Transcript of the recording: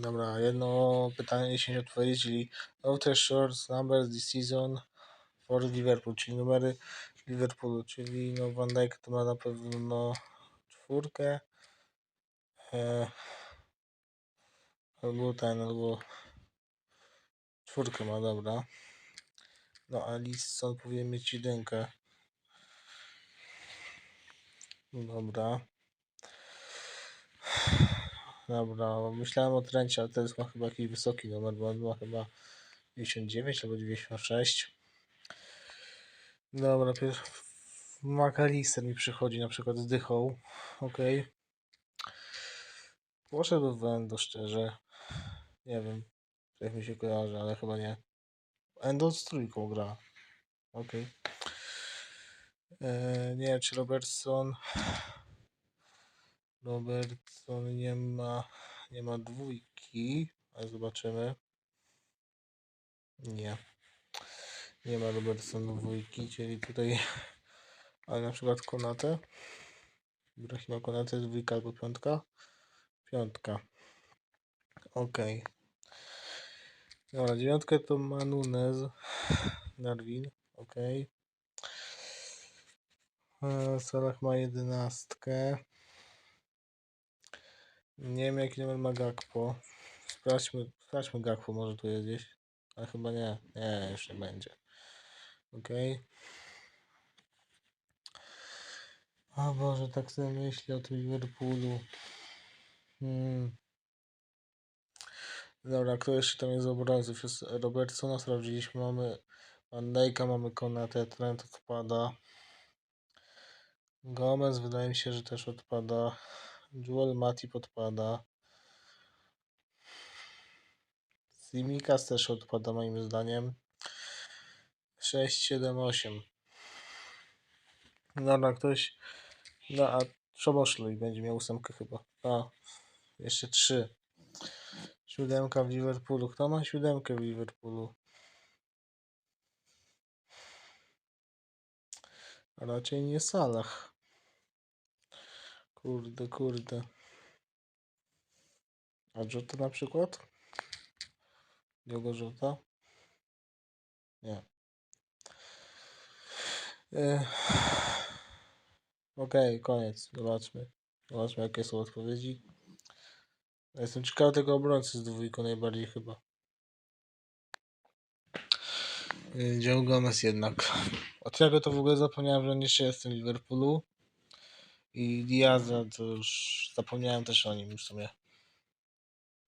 Dobra, jedno pytanie się nie odpowiedzieli. Outer Shores numbers this season for Liverpool, czyli numery Liverpoolu, czyli no Van Dijk to ma na pewno czwórkę. E, albo ten, albo czwórkę ma, dobra. No a Lisson powinien mieć jedynkę. Dobra. Dobra, myślałem o Trencie, ale teraz ma chyba jakiś wysoki numer, bo on ma chyba 99 albo 96. Dobra, najpierw McAllister mi przychodzi na przykład z dychą. Ok. Poszedł w Endo szczerze. Nie wiem, jak mi się kojarzy, ale chyba nie. Endo z trójką gra. Ok. Eee, nie wiem, czy Robertson. Robertson nie ma, nie ma dwójki, ale zobaczymy. Nie. Nie ma Robertson dwójki, czyli tutaj, ale na przykład Konate. Ibrahima Konate dwójka albo piątka. Piątka. Ok. Dobra, dziewiątkę to ma Nunez. Darwin. Ok. E, Salah ma jedenastkę. Nie wiem jaki numer ma Gakpo. Sprawdźmy, sprawdźmy Gakpo, może tu jest gdzieś. Ale chyba nie. Nie, już nie będzie. Ok. O Boże, tak sobie myślę o tym Liverpoolu. Hmm. Dobra, kto jeszcze tam jest z obrońców? Jest Robertsona sprawdziliśmy, mamy Van Dijk'a, mamy Konate, Trent odpada. Gomez wydaje mi się, że też odpada. Joel Matip odpada. Simikas też odpada moim zdaniem. 6, 7, 8. Dobra, ktoś. No a Szoboszluj będzie miał ósemkę chyba. A, jeszcze 3. Siódemka w Liverpoolu. Kto ma siódemkę w Liverpoolu? Raczej nie Salah. Kurde, kurde. A Jota na przykład? Diogo Jota? Nie. E... Okej, koniec. Zobaczmy. Zobaczmy, jakie są odpowiedzi. Jestem ciekawy tego obrońcy z dwójką najbardziej chyba. Yy, Joe Gomez jednak. Od czego to w ogóle zapomniałem, że on jeszcze jest w Liverpoolu. I Diaza to już zapomniałem też o nim w sumie.